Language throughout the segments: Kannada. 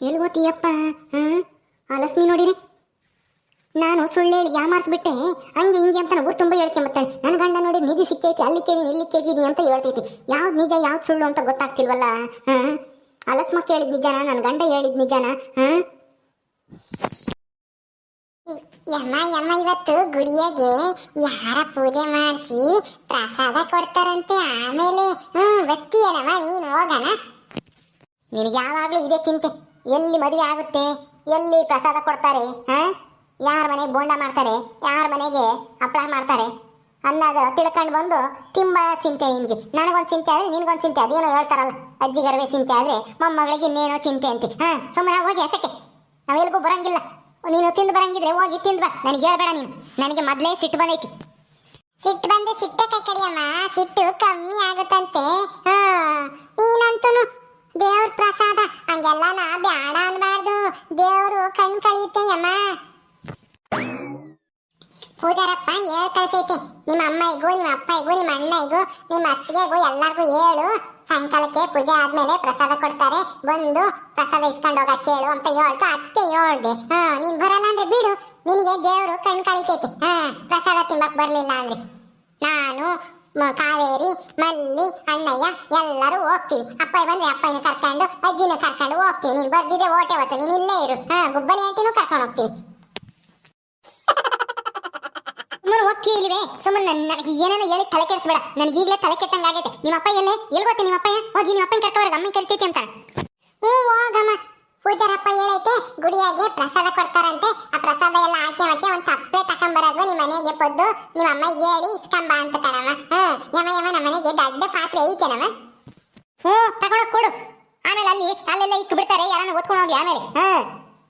ಎಲ್ಲಿ ಓದ್ತೀಯಪ್ಪ ಹ್ಞೂ ಆ ಲಕ್ಷ್ಮಿ ನೋಡಿರಿ. ನಾನು ಸುಳ್ಳು ಹೇಳಿ ಯಾಮಾರಿಸ್ಬಿಟ್ಟೆ ಹಂಗೆ ಹಿಂಗೆ ಅಂತ ಊರು ತುಂಬ ಹೇಳ್ಕೊಂಬತ್ತಾಳೆ ನನ್ನ ಗಂಡ ನೋಡಿ ನಿಧಿ ಸಿಕ್ಕೈತಿ ಅಲ್ಲಿ ಕೇಳಿ ಇಲ್ಲಿ ಕೇಳಿದೀನಿ ಅಂತ ಹೇಳ್ತೈತಿ. ಯಾವ್ದು ನಿಜ ಯಾವ್ದು ಸುಳ್ಳು ಅಂತ ಗೊತ್ತಾಗ್ತಿಲ್ವಲ್ಲ? ಹಾಂ ಅಲಸ್ಮ ಕೇಳಿದ ನಿಜಾನ ನನ್ನ ಗಂಡ ಹೇಳಿದ ನಿಜಾನ ಹಾಂ ಯಮ್ಮ ಯಮ್ಮ ಇವತ್ತು ಗುಡಿಯಾಗೆ ಯಾರ ಪೂಜೆ ಮಾಡಿಸಿ ಪ್ರಸಾದ ಕೊಡ್ತಾರಂತೆ ಆಮೇಲೆ ಹ್ಮ್ ಬತ್ತಿಯಲ್ಲಮ್ಮ ನೀನು ಹೋಗೋಣ? ನಿನಗೆ ಯಾವಾಗಲೂ ಇದೇ ಚಿಂತೆ. ಎಲ್ಲಿ ಮದುವೆ ಆಗುತ್ತೆ, ಎಲ್ಲಿ ಪ್ರಸಾದ ಕೊಡ್ತಾರೆ, ಹಾಂ? ಯಾರ ಮನೆಗೆ ಬೋಂಡ ಮಾಡ್ತಾರೆ, ಯಾರ ಮನೆಗೆ ಹಪ್ಪಳ ಮಾಡ್ತಾರೆ? ಅನ್ನೋದು ತಿಳ್ಕೊಂಡು ಬಂದು ತುಂಬ ಚಿಂತೆ ನಿನಗೆ. ನನಗೊಂದು ಚಿಂತೆ ಆದರೆ ನಿನಗೊಂದು ಚಿಂತೆ. ಅದೇನೋ ಹೇಳ್ತಾರಲ್ಲ ಅಜ್ಜಿ ಗರ್ವೆ ಚಿಂತೆ ಆದರೆ ಮೊಮ್ಮಗಳಿಗೆ ಇನ್ನೇನೋ ಚಿಂತೆ ಅಂತಿ. ಹಾಂ ಸುಮ್ಮನೆ ಹೋಗಿ ಹಸಕ್ಕೆ ನಾವೆಲ್ಗೂ ಬರಂಗಿಲ್ಲ. ನೀನು ತಿಂದು ಬರಂಗಿದ್ರೆ ಹೋಗಿ ತಿಂದು ಬಾ. ನನಗೆ ಹೇಳ್ಬೇಡ ನೀನು. ನನಗೆ ಮೊದಲೇ ಸಿಟ್ಟು ಬಂದೈತಿ. ಸಿಟ್ಟು ಬಂದು ಸಿಟ್ಟೆ ಕೈ ಕಡಿಯಮ್ಮ. ಸಿಟ್ಟು ಕಮ್ಮಿ ಆಗುತ್ತಂತೆ ಹಾ ನೀನಂತೂ ದೇವ್ರ ಪ್ರಸಾದ ಹಂಗೆಲ್ಲ ನಾ ಬ್ಯಾಡ ಅನ್ಬಾರ್ದು ದೇವ್ರು ಕಣ್ ಕಳಿಯುತ್ತೆಯಮ್ಮ ಪೂಜಾರಪ್ಪ ಹೇಳ್ ಕಳ್ಸೈತೆ ನಿಮ್ಮ ಅಮ್ಮಯ್ಯಗೂ ನಿಮ್ಮ ಅಪ್ಪಯ್ಯಗೂ ನಿಮ್ಮ ಅಣ್ಣಯ್ಯಗೂ ನಿಮ್ಮ ಅತ್ತಿಗೆಗೂ ಎಲ್ಲರಿಗೂ ಹೇಳು. ಸಾಯಂಕಾಲಕ್ಕೆ ಪೂಜೆ ಆದ್ಮೇಲೆ ಪ್ರಸಾದ ಕೊಡ್ತಾರೆ. ಬಂದು ಪ್ರಸಾದ ಇಸ್ಕೊಂಡು ಹೋಗಕ್ಕೆ ಅಂತ ಹೇಳ್ತು. ಅದಕ್ಕೆ ಹೇಳ್ದೆ. ಹಾ, ನೀನ್ ಬರಲ್ಲ ಅಂದ್ರೆ ಬಿಡು. ನಿನಗೆ ದೇವ್ರು ಕಣ್ ಕಳಿತೈತಿ ಹಾ, ಪ್ರಸಾದ ತಿಂಬಕ್ ಬರ್ಲಿಲ್ಲ ಅಂದ್ರೆ. ನಾನು ಕಾವೇರಿ, ಮಲ್ಲಿ, ಅಣ್ಣಯ್ಯ ಎಲ್ಲರೂ ಹೋಗ್ತೀವಿ ಅಪ್ಪ ಬಂದ್ರೆ ಅಪ್ಪನ ಕರ್ಕೊಂಡು, ಅಜ್ಜಿನೂ ಕರ್ಕೊಂಡು ಹೋಗ್ತೀವಿ ನೀನ್ ಬರ್ದಿದ್ರೆ ಓಟೆ ಹೋಗ್ತೀನಿ ನೀನ್ ಇಲ್ಲೇ ಇರು. ಹಾ, ಗುಬ್ಬಲಿ ಆಂಟಿನೂ ಕರ್ಕೊಂಡು ಹೋಗ್ತೀವಿ ಸುಮ್ಮನೆ ಒಪ್ಪಿ ಇಲ್ಲಿವೆ? ಸುಮ್ಮನೆ ನನಗೆ ಏನೇನೋ ಹೇಳಿ ತಲೆ ಕೆಡಿಸ್ಬೇಡ. ನನಗೆ ಈಗಲೇ ತಲೆ ಕೆಟ್ಟಂಗೆ ಆಗೈತೆ. ನಿಮ್ಮ ಅಪ್ಪ ಎಲ್ಲೇ? ಎಲ್ಲಿ ಗೊತ್ತೆ ನಿಮ್ಮ ಅಪ್ಪಯ್ಯ? ಹೋಗಿ ನಿಮ್ಮ ಅಪ್ಪನ ಕರ್ಕೊಬರ್ಗ ಅಮ್ಮ ಕರಿತೈತಿ ಅಂತ ಹ್ಞೂ, ಹೋಗಮ್ಮ. ಪೂಜಾರಪ್ಪ ಹೇಳೈತೆ ಗುಡಿಯಾಗೆ ಪ್ರಸಾದ ಕೊಡ್ತಾರಂತೆ. ಆ ಪ್ರಸಾದ ಎಲ್ಲ ಹಾಕಿ ಹಾಕಿ ಒಂದು ತಪ್ಪೆ ತಕೊಂಬರೋದು ನಿಮ್ಮ ಮನೆಗೆ ಪೊದ್ದು, ನಿಮ್ಮ ಅಮ್ಮ ಹೇಳಿ ಇಸ್ಕೊಂಬ ಅಂತ ಕಣಮ್ಮ. ಹ್ಞೂ ಯಮ ಯಮ ನಮ್ಮ ಮನೆಗೆ ದೊಡ್ಡ ಪಾತ್ರೆ ಐತೆನಮ್ಮ? ಹ್ಞೂ ತಗೊಂಡೋಗಿ ಕೊಡು. ಆಮೇಲೆ ಅಲ್ಲಿ ಅಲ್ಲೆಲ್ಲ ಇಕ್ಕು ಬಿಡ್ತಾರೆ ಯಾರನ್ನ ಓದ್ಕೊಂಡು ಹೋಗಿ ಆಮೇಲೆ. ಹಾಂ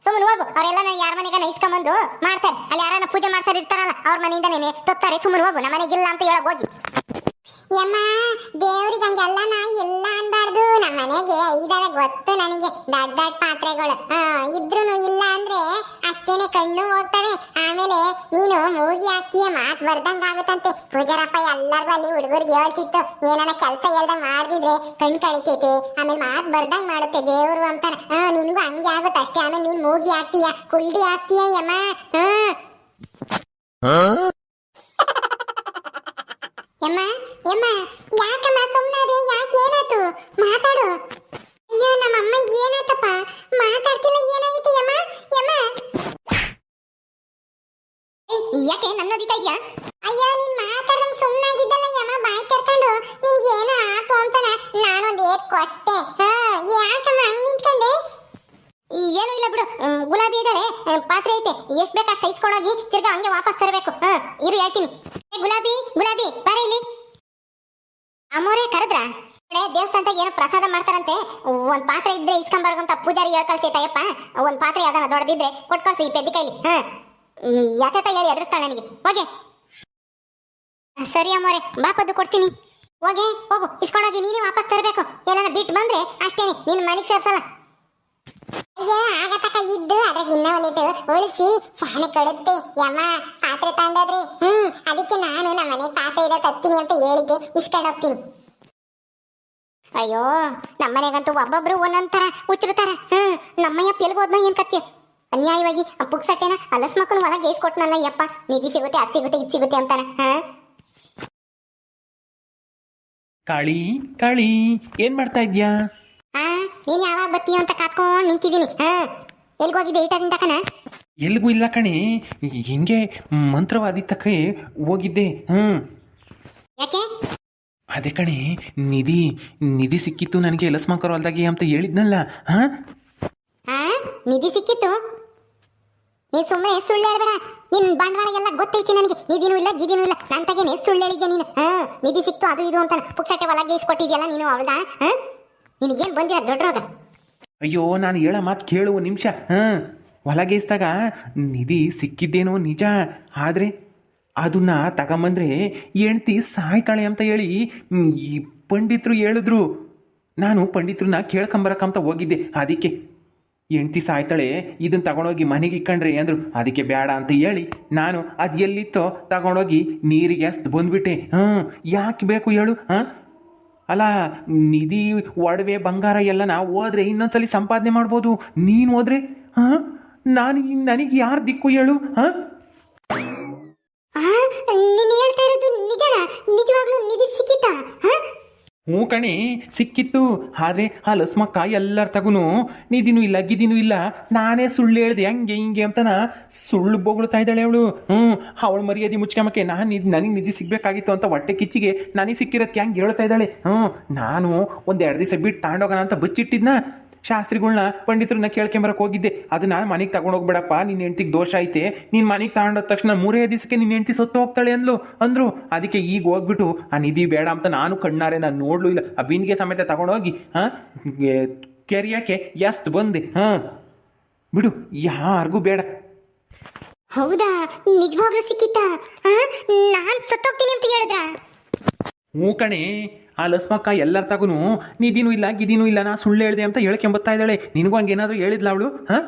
ಸುಮ್ಮನೆ ಹೋಗು. ಅವರೆಲ್ಲ ಯಾರ ಮನೆಗೆ ಇಸ್ಕೊಂಬಂದು ಮಾಡ್ತಾರೆ. ಅಲ್ಲಿ ಯಾರನ್ನ ಪೂಜೆ ಮಾಡ್ಸೋರು ಇರ್ತಾರಲ್ಲ, ಅವ್ರ ಮನೆಯಿಂದನೇ ತೊತ್ತಾರೆ ಸುಮ್ಮನೆ ಹೋಗು ನಮ್ಮ ಮನೆಗಿಲ್ಲ ಅಂತ ಹೇಳಕ್ ಹೋಗಿ. ಯಮ್ಮ, ದೇವ್ರಿಗೆ ಹಂಗೆಲ್ಲ ನಾ ನಮ್ಮ ಮನೆಗೆ ಐದಾರ ಗೊತ್ತು ನನಗೆ. ದೊಡ್ಡ ದೊಡ್ಡ ಪಾತ್ರೆಗಳು. ಇದ್ರೂ ಇಲ್ಲ ಅಂದ್ರೆ ಅಷ್ಟೇನೆ ಕಣ್ಣು ಹೋಗ್ತವೆ. ಆಮೇಲೆ ನೀನು ಮೂಗಿ ಹಾಕ್ತೀಯ ಮಾತ್ ಬರ್ದಂಗ ಆಗುತ್ತಂತೆ ಪೂಜಾರಪ್ಪ ಎಲ್ಲರಿಗೂ ಅಲ್ಲಿ ಹುಡುಗರಿಗೆ ಹೇಳ್ತಿತ್ತು. ಏನಾನ ಕೆಲಸ ಹೇಳ್ದಂಗ್ ಮಾಡ್ದಿದ್ರೆ ಕಣ್ ಕಳಿತೈತೆ. ಆಮೇಲೆ ಮಾತ್ ಬರ್ದಂಗ ಮಾಡುತ್ತೆ ದೇವರು ಅಂತ. ಹಾ, ನಿನ್ಗೂ ಹಂಗೆ ಆಗುತ್ತೆ ಅಷ್ಟೇ. ಆಮೇಲೆ ನೀನ್ ಮೂಗಿ ಹಾಕ್ತೀಯ. ಕುಲ್ಡಿ ಹಾಕ್ತೀಯ ಯಮ್ಮ. ಹಾ? ಯಮ್ಮ ಯಮ್ಮ, ಯಾಕಮ್ಮ ಸುಮ್ಮನಾದೆ ಯಾಕೆ ಏನಾಯ್ತು? ಮಾತಾಡು. ಅಯ್ಯೋ, ನಮ್ಮ ಅಮ್ಮಗೆ ಏನಾಯ್ತಪ್ಪ? ಮಾತಾಡ್ತಿಲ್ಲ ಏನಾಗಿತ್ತು ಯಮ್ಮ? ಯಮ್ಮ. ಯಾಕೆ ನನ್ನ ಓದಿತಾ ಇದೆಯಾ? ಅಯ್ಯೋ, ನೀನ್ ಮಾತಾಡಂಗ್ ಸುಮ್ಮನಾಗಿದ್ದಲ್ಲ ಯಮ್ಮ, ಬಾಯ್ ತರ್ಕೊಂಡು. ನಿನ್ಗೆ ಏನೋ ಆತು ಅಂತಾನ ನಾನೊಂದು ಏಟ್ ಕೊಟ್ಟೆ. ಹಾ, ಯಾಕಮ್ಮ ಹಂಗ್ ನಿಂತ್ಕೊಂಡೆ? ಏನು ಇಲ್ಲ ಬಿಡು. ಗುಲಾಬಿ ಇದ್ದಾಳೆ. ಪಾತ್ರೆ ಐತೆ. ಎಷ್ಟು ಬೇಕು ಅಷ್ಟು ಇಸ್ಕೊಂಡೋಗಿ ತಿರ್ಗಾ ಹಂಗೆ ವಾಪಸ್ ತರಬೇಕು. ಇರು ಹೇಳ್ತೀನಿ. ಏ, ಗುಲಾಬಿ ಗುಲಾಬಿ ಬಾರ ಇಲ್ಲಿ. ಅಮ್ಮೋರೇ ಕರೆದ್ರ? ದೇವಸ್ಥಾನದಾಗ ಏನೋ ಪ್ರಸಾದ ಮಾಡ್ತಾರಂತೆ. ಒಂದು ಪಾತ್ರೆ ಇದ್ರೆ ಇಸ್ಕೊಂಬರ್ಗಂತ ಪೂಜಾರಿ ಹೇಳ್ ಕಳ್ಸೈತಯ್ಯಪ್ಪ ಒಂದ್ ಪಾತ್ರೆ ಅದನ್ನ ದೊಡ್ಡದಿದ್ರೆ ಕೊಟ್ ಕಳ್ಸಿ ಈ ಪೆದ್ದಿ ಕೈಲಿ. ಹಾ. ಯಾತತ ಹೇಳಿ ಎದುರಿಸ್ತಾಳೆ ನನಗೆ. ಹೋಗೆ. ಸರಿ ಅಮ್ಮೋರೆ ಬಾಪದ್ದು ಕೊಡ್ತೀನಿ. ಹೋಗೆ ಹೋಗು. ಇಸ್ಕೊಂಡೋಗಿ ನೀನೇ ವಾಪಸ್ ತರಬೇಕು. ಏನಾರ ಬಿಟ್ಟು ಬಂದ್ರೆ ಅಷ್ಟೇನೆ. ನಿನ್ನ ಮನೆಗೆ ಸೇರ್ಸಲ್ಲ. ಇನ್ನ ಒಂದಿಟ್ಟು ಯಮ್ಮ ಅದಕ್ಕೆ ಅಂತ ಹೋಗ್ತೀನಿ. ಅಯ್ಯೋ ನಮ್ಮನೆಗಂತೂ ಒಬ್ಬೊಬ್ರು ಒಂದೊಂದ್ ತರ ಹುಚ್ಚಿರ್ತಾರ ಹ್ಮ್, ನಮ್ಮಯ್ಯ ಎಲ್ಗೋದ್ನ ಏನ್ ಕತ್ತಿ ಅನ್ಯಾಯವಾಗಿ ಪುಕ್ಸಟ್ಟೆನ ಅಲಸ್ ಮಕ್ಕಳು ಗೇಸ್ ಕೊಟ್ನಲ್ಲ, ಯಪ್ಪ. ನಿಧಿ ಸಿಗುತ್ತೆ, ಅದ್ ಸಿಗುತ್ತೆ, ಇದ್ ಸಿಗುತ್ತೆ ಅಂತಾನ. ಹಾ? ಕಾಳಿ ಕಾಳಿ, ಏನ್ ಮಾಡ್ತಾ ಇದ್ಯಾ? ನೀನ್ ಯಾವಾಗ ಬತ್ತೀಯ ಅಂತ ಕಾತ್ಕೊಂಡು ನಿಂತಿದ್ದೀನಿ. ಹಾ. ಎಲ್ಗೋಗಿದ್ದೆ ಈಟದಿಂದ ಕಣ? ಎಲ್ಲಿಗೂ ಇಲ್ಲ ಕಣಿ. ಹಿಂಗೆ ಮಂತ್ರವಾದಿ ತಕ್ಕೆ ಹೋಗಿದ್ದೆ. ಹ್ಞೂ ಯಾಕೆ? ಅದೇ ಕಣಿ ನಿಧಿ ನಿಧಿ ಸಿಕ್ಕಿತ್ತು ನನಗೆ ಲಸ್ಮಾಕರ್ ಅಲ್ದಾಗಿ ಅಂತ ಹೇಳಿದ್ನಲ್ಲ. ಹಾ? ಹಾ? ನಿಧಿ ಸಿಕ್ಕಿತ್ತು? ನೀನು ಸುಮ್ಮನೆ ಸುಳ್ಳು ಹೇಳ್ಬೇಡ. ನಿನ್ನ ಬಂಡವಾಳ ಎಲ್ಲ ಗೊತ್ತೈತಿ ನನಗೆ. ನಿಧಿನೂ ಇಲ್ಲ ಗಿದಿನೂ ಇಲ್ಲ. ನನ್ನ ತಗೇನೆ ಸುಳ್ಳು ಹೇಳಿದ್ಯಾ ನೀನು? ಹಾ. ನಿಧಿ ಸಿಕ್ತು ಅದು ಇದು ಅಂತ ಪುಕ್ಸಟ್ಟೆ ಒಳಗೆ ಇಸ್ಕೊಟ್ಟಿದ್ಯಲ್ಲ ನೀನು ಅವಳ್ದ? ಹಾ? ನಿನಗೇನ್ ಬಂದಿರ ದೊಡ್ಡ ರೋಗ ಅಯ್ಯೋ, ನಾನು ಹೇಳ ಮಾತು ಕೇಳುವ ನಿಮಿಷ. ಹಾಂ, ಹೊಲಗೇಸ್ದಾಗ ನಿಧಿ ಸಿಕ್ಕಿದ್ದೇನೋ ನಿಜ, ಆದರೆ ಅದನ್ನ ತಗೊಂಬಂದ್ರೆ ಹೆಂಡ್ತಿ ಸಾಯ್ತಾಳೆ ಅಂತ ಹೇಳಿ ಈ ಪಂಡಿತರು ಹೇಳಿದ್ರು. ನಾನು ಪಂಡಿತರನ್ನ ಕೇಳ್ಕೊಂಬರಕ್ಕಂತ ಹೋಗಿದ್ದೆ. ಅದಕ್ಕೆ ಹೆಂಡ್ತಿ ಸಾಯ್ತಾಳೆ ಇದನ್ನ ತಗೊಂಡೋಗಿ ಮನೆಗೆ ಇಕ್ಕಂಡ್ರೆ ಅಂದರು. ಅದಕ್ಕೆ ಬೇಡ ಅಂತ ಹೇಳಿ ನಾನು ಅದು ಎಲ್ಲಿತ್ತೋ ತಗೊಂಡೋಗಿ ನೀರಿಗೆ ಅಷ್ಟು ಬಂದ್ಬಿಟ್ಟೆ. ಹಾಂ, ಯಾಕೆ ಬೇಕು ಹೇಳು? ಹಾಂ ಅಲ್ಲ, ನಿಧಿ ಒಡವೆ ಬಂಗಾರ ಎಲ್ಲ ನಾವು ಹೋದ್ರೆ ಇನ್ನೊಂದ್ಸಲಿ ಸಂಪಾದನೆ ಮಾಡ್ಬೋದು. ನೀನು ಹೋದ್ರೆ? ಹಾಂ? ನಾನು ನನಗೆ ಯಾರು ದಿಕ್ಕು ಹೇಳು? ಹಾಂ? ನೀನು ಹೇಳ್ತಾ ಇರೋದು ನಿಜನಾ? ನಿಜವಾಗ್ಲೂ ನಿಧಿ ಸಿಕ್ಕಿತಾ? ಹಾ? ಹ್ಞೂ ಕಣಿ, ಸಿಕ್ಕಿತ್ತು. ಆದರೆ ಆ ಲಸ್ಮಕ್ಕ ಎಲ್ಲರ ತಗುನು ನೀದಿನು ಇಲ್ಲ ಗಿದಿನೂ ಇಲ್ಲ, ನಾನೇ ಸುಳ್ಳು ಹೇಳ್ದೆ, ಹಂಗೆ ಹಿಂಗೆ ಅಂತನ ಸುಳ್ಳು ಬೋಗಳ್ತಾ ಇದ್ದಾಳೆ ಅವಳು. ಹ್ಞೂ, ಅವಳು ಮರ್ಯಾದೆ ಮುಚ್ಕೊಂಬಕ್ಕೆ ನಾನು ನಿಧಿ ನನಗೆ ನಿಧಿ ಸಿಗಬೇಕಾಗಿತ್ತು ಅಂತ ಹೊಟ್ಟೆ ಕಿಚ್ಚಿಗೆ ನನಗೆ ಸಿಕ್ಕಿರೋದಕ್ಕೆ ಹಂಗೆ ಹೇಳ್ತಾ ಇದ್ದಾಳೆ. ಹ್ಞೂ, ನಾನು ಒಂದು ಎರಡು ದಿವಸ ಬಿಟ್ಟು ತಗೊಂಡೋಗೋಣ ಅಂತ ಬಚ್ಚಿಟ್ಟಿದ್ನ. ಶಾಸ್ತ್ರಿಗಳ್ನ ಪಂಡಿತರನ್ನ ಕೇಳ್ಕೊಂಬರಕ್ಕೆ ಹೋಗಿದ್ದೆ. ಅದು ನಾನು ಮನೆಗೆ ತಗೊಂಡೋಗ್ಬೇಡಪ್ಪ ನಿನ್ನ ಹೆಂಡ್ತಿಗೆ ದೋಷ ಐತೆ. ನೀನು ಮನೆಗೆ ತಗೊಂಡೋದ ತಕ್ಷಣ ಮೂರೇ ದಿವಸಕ್ಕೆ ನಿನ್ನ ಹೆಂಡ್ತಿ ಸತ್ತು ಹೋಗ್ತಾಳೆ ಅಂದ್ಲು. ಅಂದರು ಅದಕ್ಕೆ ಈಗ ಹೋಗ್ಬಿಟ್ಟು ಆ ನಿಧಿ ಬೇಡ ಅಂತ ನಾನು ಕಣ್ಣಾರೆ ನಾನು ನೋಡ್ಲು ಇಲ್ಲ. ಆ ಬೀನಿಗೆ ಸಮೇತ ತಗೊಂಡೋಗಿ ಹಾಂ? ಕೆರಿಯಕ್ಕೆ ಎಸ್ತ್ ಬಂದೆ ಹಾಂ? ಬಿಡು ಯಾರಿಗೂ ಬೇಡ. ಹೌದಾ? ನಿಜವಾಗ್ಲೂ ಸಿಕ್ಕಿತಾ ಹಾ? ನಾನು ಸತ್ತೋಗ್ತೀನಿ ಅಂತ ಹೇಳಿದ್ರಾ? ಹ್ಞೂ ಕಣೆ. ಆ ಲಸ್ಮಕ್ಕ ಎಲ್ಲರ ತಗುನು ನಿಧಿನೂ ಇಲ್ಲ ಗಿದಿನೂ ಇಲ್ಲ ನಾ ಸುಳ್ಳು ಹೇಳ್ದೆ ಅಂತ ಹೇಳ್ಕೊಂಬತ್ತಾ ಇದ್ದಾಳೆ. ನಿನಗೂ ಹಂಗೇನಾದರೂ ಹೇಳಿದ್ಲ ಅವಳು? ಹಾಂ?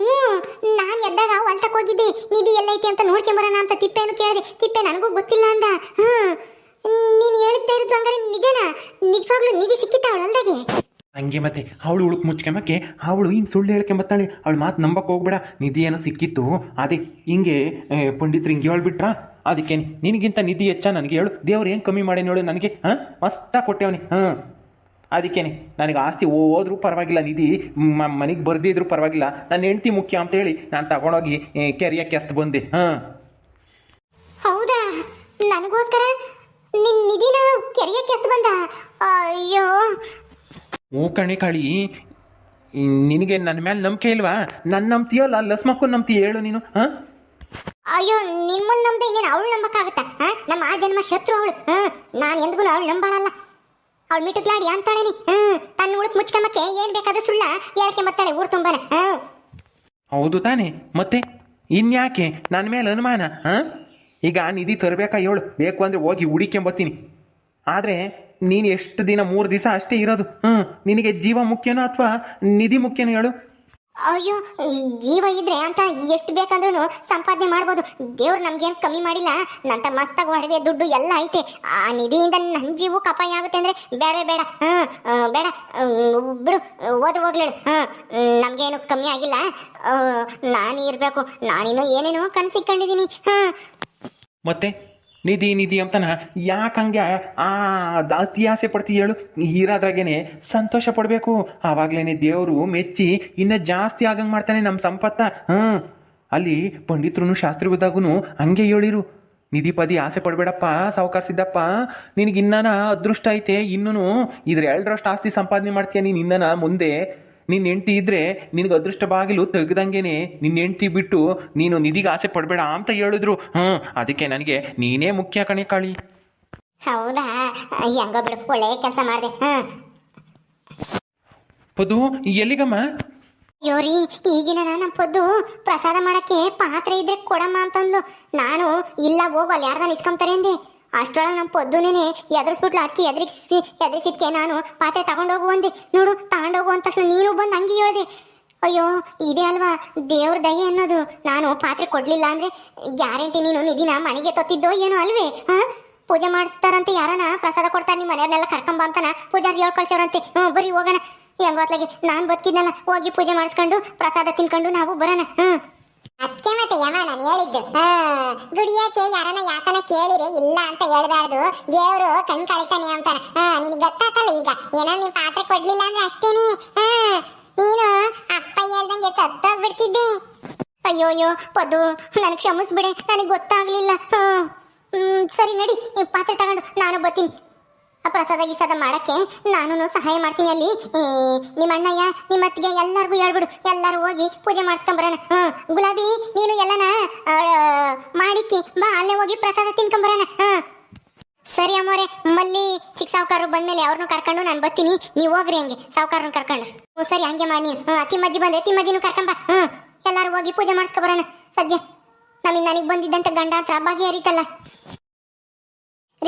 ಹ್ಮ್ ನಾನು ಎದ್ದಾಗ ಹೊಲ್ತಕ್ಕೆ ಹೋಗಿದ್ದೆ. ನಿಧಿ ಎಲ್ಲೈತಿ ಅಂತ ನೋಡ್ಕೊಂಬರೋಣ ಅಂತ ತಿಪ್ಪೆನು ಕೇಳಿದೆ. ತಿಪ್ಪೆ ನನಗೂ ಗೊತ್ತಿಲ್ಲ ಅಂದ. ಹ್ಮ್ ನೀನು ಹೇಳ್ತಾ ಇರೋದು ಹಂಗಾರೆ ನಿಜನಾ? ನಿಜವಾಗ್ಲೂ ನಿಧಿ ಅವಳ ಹೊಲ್ದಾಗೆ? ಹಂಗೆ ಮತ್ತೆ ಅವಳು ಉಳುಕ್ ಮುಚ್ಕೊಂಬಕ್ಕೆ ಅವಳು ಹಿಂಗೆ ಸುಳ್ಳು ಹೇಳ್ಕೊಂಬತ್ತಾಳೆ. ಅವಳು ಮಾತು ನಂಬಕ್ಕೆ ಹೋಗ್ಬೇಡ. ನಿಧಿ ಏನೋ ಸಿಕ್ಕಿತ್ತು. ಅದೇ ಹಿಂಗೆ ಪಂಡಿತ್ರು ಹಿಂಗೆ ಹೇಳ್ಬಿಟ್ರಾ? ಅದಕ್ಕೆ ನಿನಗಿಂತ ನಿಧಿ ಹೆಚ್ಚ ನನಗೆ ಹೇಳು. ದೇವ್ರು ಏನು ಕಮ್ಮಿ ಮಾಡೇನು ಹೇಳು ನನಗೆ? ಹಾಂ? ಮಸ್ತ ಕೊಟ್ಟೆವನಿ. ಹಾಂ. ಅದಕ್ಕೇನೆ? ನನಗೆ ಆಸ್ತಿ ಹೋದ್ರೂ ಪರವಾಗಿಲ್ಲ ನಿಧಿ. ಮನೆಗೆ ಬರ್ದಿದ್ರು ಪರವಾಗಿಲ್ಲ. ನನ್ನ ಹೆಂಡತಿ ಮುಖ್ಯ ಅಂತ ಹೇಳಿ ನಾನು ತಗೊಂಡೋಗಿ ಕೆರೆಯ ಕೆಸ್ತು ಬಂದೆ. ಹಾಂ. ಹೌದಾ? ನನಗೋಸ್ಕರ ನಿನ್ ನಿಧಿನ ಕೆರೆಯ ಕೆಸ್ತು ಬಂದ? ಅಯ್ಯೋ. ಹ್ಞೂ ಕಣೆ ಕಾಳಿ. ನಿನಗೆ ನನ್ನ ಮೇಲೆ ನಂಬಿಕೆ ಇಲ್ವಾ? ನನ್ನ ನಂಬ್ತೀಯಲ್ಲ ಲಸ್ಮಕ್ಕೂ ನಂಬ್ತೀಯ ಹೇಳು ನೀನು? ಹಾಂ? ಅಯ್ಯೋ, ನಿಮ್ಮನ್ನ ನಂಬದೆ ಇನ್ನೇನು ಅವಳು ನಂಬಕ್ಕಾಗತ್ತಾ? ಹಾ? ನಮ್ಮ ಆ ಜನ್ಮ ಶತ್ರು ಅವಳು. ಹಾ? ನಾನು ಎಂದಿಗೂ ಅವಳು ನಂಬಾಳಲ್ಲ. ಅವಳು ಮಿಟುಕ್ಲಾಡಿ ಅಂತಾಳೇನಿ. ಹ್ಞೂ ತನ್ನ ಉಳುಕ್ ಮುಚ್ಕೊಂಬಕ್ಕೆ ಏನ್ ಬೇಕಾದ್ರೂ ಸುಳ್ಳ ಹೇಳಕ್ಕೆ ಮತ್ತಾಳೆ ಊರು ತುಂಬಾನೆ. ಹ್ಞೂ ಹೌದು ತಾನೆ. ಮತ್ತೆ? ಇನ್ಯಾಕೆ? ನನ್ನ ಮೇಲೆ ಅನುಮಾನ? ಹಾಂ? ಈಗ ನಿಧಿ ತರಬೇಕಾ ಹೇಳು ಬೇಕು ಅಂದರೆ ಹೋಗಿ ಹುಡಿಕೆಂಬತ್ತೀನಿ. ಆದರೆ ನೀನು ಎಷ್ಟು ದಿನ ಮೂರು ದಿವಸ ಅಷ್ಟೇ ಇರೋದು? ಹ್ಞೂ ನಿನಗೆ ಜೀವ ಮುಖ್ಯನೋ ಅಥವಾ ನಿಧಿ ಮುಖ್ಯನೋ ಹೇಳು? ಅಯ್ಯೋ ಜೀವ ಇದ್ರೆ ಅಂತ ಎಷ್ಟು ಬೇಕಂದ್ರೂ ಸಂಪಾದನೆ ಮಾಡ್ಬೋದು. ದೇವ್ರು ನಮ್ಗೇನು ಕಮ್ಮಿ ಮಾಡಿಲ್ಲ. ನಂತ ಮಸ್ತಾಗಿ ಒಡವೆ ದುಡ್ಡು ಎಲ್ಲ ಐತೆ. ಆ ನಿಧಿಯಿಂದ ನನ್ನ ಜೀವಕ್ಕೆ ಕಪಾಯ ಆಗುತ್ತೆ ಅಂದ್ರೆ ಬೇಡ ಬೇಡ. ಆ, ಬೇಡ. ಬಿಡು ಓದ್ ಹೋಗ್ಲೇಳು ಹ್ಞೂ ನಮಗೇನು ಕಮ್ಮಿ ಆಗಿಲ್ಲ. ನಾನು ಇರಬೇಕು ನಾನೇನು ಏನೇನೋ ಕನ್ಸಿಕೊಂಡಿದ್ದೀನಿ ಹ್ಞೂ ಮತ್ತೆ? ನಿಧಿ ನಿಧಿ ಅಂತನ. ಯಾಕೆ ಹಂಗೆ, ಆ ಅತಿ ಆಸೆ ಪಡ್ತೀಯ ಹೇಳು. ಹೀರಾದ್ರಾಗೇನೆ ಸಂತೋಷ ಪಡಬೇಕು. ಆವಾಗಲೇ ದೇವರು ಮೆಚ್ಚಿ ಇನ್ನೂ ಜಾಸ್ತಿ ಆಗಂಗೆ ಮಾಡ್ತಾನೆ ನಮ್ಮ ಸಂಪತ್ತ. ಹಾಂ ಅಲ್ಲಿ ಪಂಡಿತರು ಶಾಸ್ತ್ರಿದಾಗೂ ಹಂಗೆ ಹೇಳಿರು. ನಿಧಿ ಪದಿ ಆಸೆ ಪಡಬೇಡಪ್ಪ, ಸಾವುಕಾರ ಸಿದ್ದಪ್ಪ. ನಿನಗಿನ್ನ ಅದೃಷ್ಟ ಐತೆ ಇನ್ನೂ ಇದ್ರ ಎರಡರಷ್ಟು ಆಸ್ತಿ ಸಂಪಾದನೆ ಮಾಡ್ತೀಯ ನೀನು ಇನ್ನನ ಮುಂದೆ? ನಿನ್ನ ಹೆಂಡ್ತಿ ಇದ್ರೆ ನಿನಗೆ ಅದೃಷ್ಟ ಬಾಗಿಲು ತೆಗ್ದಂಗೆನೆ ನಿನ್ನ ಹೆಂಡ್ತಿ ಬಿಟ್ಟು ನೀನು ನಿಧಿಗೆ ಆಸೆ ಪಡಬೇಡ ಅಂತ ಹೇಳಿದ್ರು. ಹ್ಞೂ ಅದಕ್ಕೆ ನನಗೆ ನೀನೇ ಮುಖ್ಯ ಕಣೆ ಕಾಳಿ. ಹೌದಾ? ಹೆಂಗೋ ಬಿಡು ಒಳ್ಳೆ ಕೆಲಸ ಮಾಡಿದೆ. ಪದು ಎಲ್ಲಿಗಮ್ಮ? ಯೋರಿ ಈಗಿನ ನಾನು ಪದ್ದು ಪ್ರಸಾದ ಮಾಡಕ್ಕೆ ಪಾತ್ರೆ ಇದ್ರೆ ಕೊಡಮ್ಮ ಅಂತಂದ್ಲು. ನಾನು ಇಲ್ಲ ಹೋಗು ಅಲ್ಲಿ ಯಾರ್ದಾನ ಇಸ್ಕೊಂತಾರೆ ಅಂದೆ. ಅಷ್ಟರೊಳಗೆ ನಮ್ಮ ಪೊದ್ದುನೇ ಎದುರಿಸ್ಬಿಟ್ಲು. ಅಕ್ಕಿ ಎದುರಿಸಿ, ಎದುರಿಸಿದ್ಕೆ ನಾನು. ಪಾತ್ರೆ ತಗೊಂಡೋಗು ಅಂದೆ. ನೋಡು, ತಗೊಂಡೋಗು ಅಂದ ತಕ್ಷಣ ನೀನು ಬಂದು ಹಂಗೆ ಹೇಳಿದೆ. ಅಯ್ಯೋ, ಇದೇ ಅಲ್ವಾ? ದೇವ್ರ ದಯೆ ಅನ್ನೋದು. ನಾನು ಪಾತ್ರೆ ಕೊಡಲಿಲ್ಲ ಅಂದ್ರೆ ಗ್ಯಾರಂಟಿ ನೀನು ನಿಧಿನ ಮನೆಗೆ ತತ್ತಿದ್ದೋ ಏನೋ ಅಲ್ವೇ? ಹಾಂ? ಪೂಜೆ ಮಾಡಿಸ್ತಾರಂತೆ ಯಾರನ? ಪ್ರಸಾದ ಕೊಡ್ತಾರೆ ನಿಮ್ಮ ಮನೆಯವ್ರನ್ನೆಲ್ಲ ಕರ್ಕೊಂಬ ಅಂತಾನ? ಪೂಜಾರಿ ಹೇಳಿ ಕಳ್ಸ್ಯಾರಂತೆ. ಹ್ಞೂ, ಬರೀ ಹೋಗೋಣ. ಹೆಂಗೋತ್ಲಾಗೆ ನಾನು ಬದುಕಿದ್ನಲ್ಲ. ಹೋಗಿ ಪೂಜೆ ಮಾಡಿಸ್ಕೊಂಡು ಪ್ರಸಾದ ತಿನ್ಕೊಂಡು ನಾವು ಬರೋಣ. ಹ್ಮ್ ಅದಕ್ಕೆ ಮತ್ತೆ ಯಮ, ನಾನು ಹೇಳಿದ್ದು. ಗುಡಿಯಾಕೆ ಯಾರನ್ನ ಯಾತನ ಕೇಳಿರಿ, ಇಲ್ಲ ಅಂತ ಹೇಳ್ಬಾರ್ದು. ದೇವ್ರು ಕಣ್ ಕಳಿತಾನೆ ಅಂತಾರ ಹಾ, ನಿನಗೆ ಗೊತ್ತಾತಲ್ಲ ಈಗ? ಏನೋ ನೀನ್ ಪಾತ್ರೆ ಕೊಡ್ಲಿಲ್ಲ ಅಂದ್ರೆ ಅಷ್ಟೇನೆ. ಹಾ, ನೀನು ಅಪ್ಪ ಹೇಳ್ದಂಗೆ ಸತ್ತೋಗ್ಬಿಡ್ತಿದ್ದೆ. ಅಯ್ಯೋ ಅಯ್ಯೋ ಪದು, ನನಗೆ ಕ್ಷಮಿಸ್ಬಿಡೆ. ನನಗೆ ಗೊತ್ತಾಗ್ಲಿಲ್ಲ. ಹ್ಮ್, ಸರಿ ನಡಿ, ನೀವು ಪಾತ್ರೆ ತಗೊಂಡು ನಾನು ಬರ್ತೀನಿ. ಪ್ರಸಾದ ಗಿಸಾದ ಮಾಡಕ್ಕೆ ನಾನು ಸಹಾಯ ಮಾಡ್ತೀನಿ ಅಲ್ಲಿ. ನಿಮ್ಮ ಅಣ್ಣಯ್ಯ, ನಿಮ್ಮ ಅತ್ತಿಗೆ ಎಲ್ಲರಿಗೂ ಹೇಳ್ಬಿಡು. ಎಲ್ಲರೂ ಹೋಗಿ ಪೂಜೆ ಮಾಡಿಸ್ಕೊಂಬರೋಣ ಹ್ಮ್, ಗುಲಾಬಿ, ನೀನು ಎಲ್ಲನ ಮಾಡಿಕ್ಕಿ. ಬಾ, ಅಲ್ಲೇ ಹೋಗಿ ಪ್ರಸಾದ ತಿನ್ಕೊಂಬರೋಣ ಹ್ಮ್. ಸರಿ ಅಮ್ಮೋರೆ, ಮಲ್ಲಿ ಚಿಕ್ಕ ಸಾವುಕಾರರು ಬಂದ್ಮೇಲೆ ಅವ್ರನ್ನೂ ಕರ್ಕೊಂಡು ನಾನು ಬರ್ತೀನಿ. ನೀವು ಹೋಗ್ರಿ ಹಂಗೆ ಸಾವುಕಾರನ್ನ ಕರ್ಕೊಂಡು. ಹ್ಞೂ ಸರಿ, ಹಂಗೆ ಮಾಡಿ. ಹ್ಞೂ ತಿಮ್ಮಜ್ಜಿ ಬಂದೆ ತಿಮ್ಮಜ್ಜಿನೂ ಕರ್ಕೊಂಬ ಹ್ಞೂ ಎಲ್ಲರೂ ಹೋಗಿ ಪೂಜೆ ಮಾಡಿಸ್ಕೊಬರೋಣ ಸದ್ಯ ನಮಗೆ ನನಗೆ ಬಂದಿದ್ದಂತ ಗಂಡ ಹತ್ರ ಬಾಗಿ ಹರಿತಲ್ಲ.